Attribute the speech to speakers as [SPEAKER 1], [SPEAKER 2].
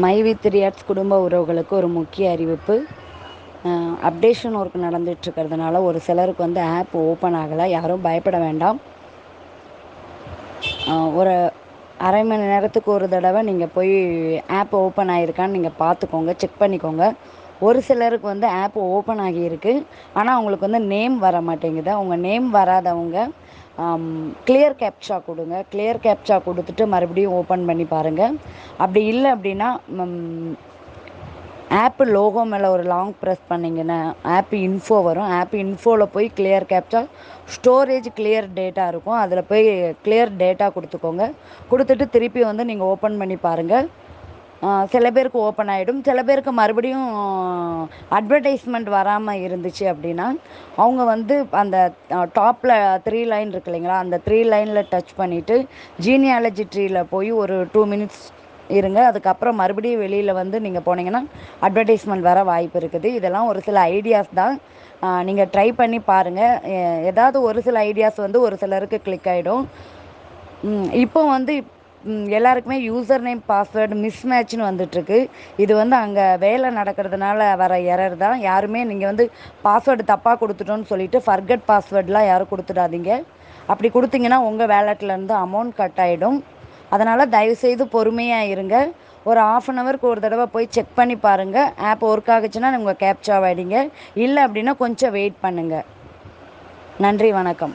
[SPEAKER 1] My with ரியாட்ஸ் குடும்ப உறவுகளுக்கு ஒரு முக்கிய அறிவிப்பு. அப்டேஷன் ஒர்க் நடந்துட்டுருக்கிறதுனால ஒரு சிலருக்கு வந்து ஆப் ஓப்பன் ஆகலை. யாரும் பயப்பட வேண்டாம். ஒரு அரை மணி நேரத்துக்கு ஒரு தடவை நீங்கள் போய் ஆப் ஓப்பன் ஆகிருக்கான்னு நீங்கள் பார்த்துக்கோங்க செக் பண்ணிக்கோங்க. ஒரு சிலருக்கு வந்து ஆப் ஓப்பன் ஆகியிருக்கு. ஆனால் அவங்களுக்கு வந்து நேம் வர மாட்டேங்குது. அவங்க நேம் வராதவங்க கிளியர் கேப்சா கொடுங்க. கிளியர் கேப்சா கொடுத்துட்டு மறுபடியும் ஓப்பன் பண்ணி பாருங்கள் அப்படி இல்லை அப்படின்னா ஆப்பு லோகோ மேலே ஒரு லாங் ப்ரெஸ் பண்ணிங்கன்னா ஆப் இன்ஃபோ வரும். ஆப் இன்ஃபோவில் போய் clear captcha storage clear data இருக்கும். அதில் போய் கிளியர் டேட்டா கொடுத்துக்கோங்க. கொடுத்துட்டு திருப்பி வந்து நீங்கள் ஓப்பன் பண்ணி பாருங்கள் சில பேருக்கு ஓப்பன் ஆகிடும் சில பேருக்கு மறுபடியும் அட்வர்டைஸ்மெண்ட் வராமல் இருந்துச்சு அப்படின்னா அவங்க வந்து அந்த டாப்பில் த்ரீ லைன் இருக்கு இல்லைங்களா? அந்த த்ரீ லைனில் டச் பண்ணிவிட்டு ஜீனியாலஜி ட்ரீயில் போய் ஒரு டூ மினிட்ஸ் இருங்க. அதுக்கப்புறம் மறுபடியும் வெளியில் வந்து நீங்கள் போனீங்கன்னா அட்வர்டைஸ்மெண்ட் வர வாய்ப்பு இருக்குது. இதெல்லாம் ஒரு சில ஐடியாஸ் தான். நீங்கள் ட்ரை பண்ணி பாருங்கள் ஏதாவது ஒரு சில ஐடியாஸ் வந்து ஒரு சிலருக்கு கிளிக் ஆகிடும் இப்போ வந்து எல்லாருக்குமே யூசர் நேம் பாஸ்வேர்டு மிஸ் மேட்ச்னு வந்துட்டுருக்கு. இது வந்து அங்கே வேலை நடக்கிறதுனால வர எரர் தான். யாருமே நீங்கள் வந்து பாஸ்வேர்டு தப்பாக கொடுத்துட்டோன்னு சொல்லிட்டு ஃபர்கட் பாஸ்வேர்டெலாம் யாரும் கொடுத்துடாதீங்க. அப்படி கொடுத்தீங்கன்னா உங்கள் வேலட்லேருந்து அமௌண்ட் கட் ஆகிடும் அதனால் தயவுசெய்து பொறுமையாக இருங்க. ஒரு ஆஃப் அன் ஹவருக்கு ஒரு தடவை போய் செக் பண்ணி பாருங்கள் ஆப் ஒர்க் ஆகுச்சுன்னா உங்கள் கேப்சா ஆகிடுங்க இல்லை அப்படின்னா கொஞ்சம் வெயிட் பண்ணுங்கள் நன்றி வணக்கம்.